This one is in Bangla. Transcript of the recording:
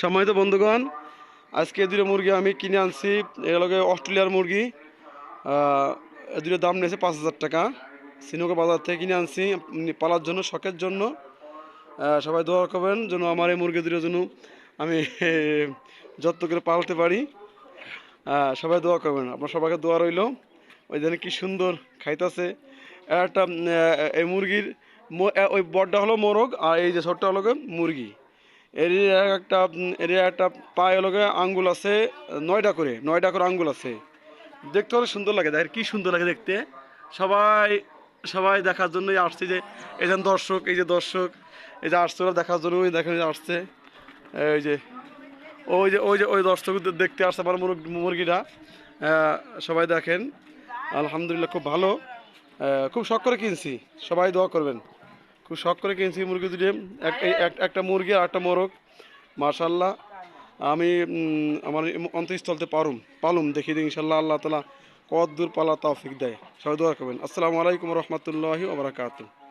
সম্মানিত বন্ধুগণ, আজকে দুটো মুরগি আমি কিনে আনছি। এগুলোকে অস্ট্রেলিয়ার মুরগি দুটোর দাম নিয়েছে পাঁচ হাজার টাকা। শ্রীনগর বাজার থেকে কিনে আনছি পালার জন্য, শখের জন্য। সবাই দোয়া করবেন যেন আমার এই মুরগি দুটোর জন্য আমি যত্ন করে পালতে পারি। সবাই দোয়া করবেন, আপনার সবাইকে দোয়া রইল। ওই জন্য কি সুন্দর খাইতেছে। একটা এই মুরগির ওই বড়টা হলো মোরগ, আর এই যে ছোট্ট হলো মুরগি। এর একটা এর একটা পায়ে হলো গিয়ে আঙ্গুল আছে নয়টা করে নয়টা করে আঙ্গুল আছে। দেখতে অনেক সুন্দর লাগে দেখেন কি সুন্দর লাগে দেখতে। সবাই সবাই দেখার জন্যই আসছে যে যে দর্শক এই যে দর্শক এই যে আসছে ওরা দেখার জন্য দেখেন আসছে। এই যে ওই যে ওই যে ওই দর্শক দেখতে আসছে আমার মুরগ- মুরগিটা। আহ, সবাই দেখেন আলহামদুলিল্লাহ খুব ভালো। খুব শখ করে কিনছি সবাই দোয়া করবেন। খুব শখ করে কিনছি মুরগি দুটি। এক- এক- একটা মুরগি আর একটা মোরগ। মার্শাল্লাহ আমি আমার অন্তঃস্থলতে পারুম। পালুম দেখি দিই ইনশাল্লাহ আল্লাহ তালা কত দূর পালা তৌফিক দেয়। সবাই দোয়া করবেন। আসসালামু আলাইকুম রহমতুল্লাহি ওবরাকাতুহ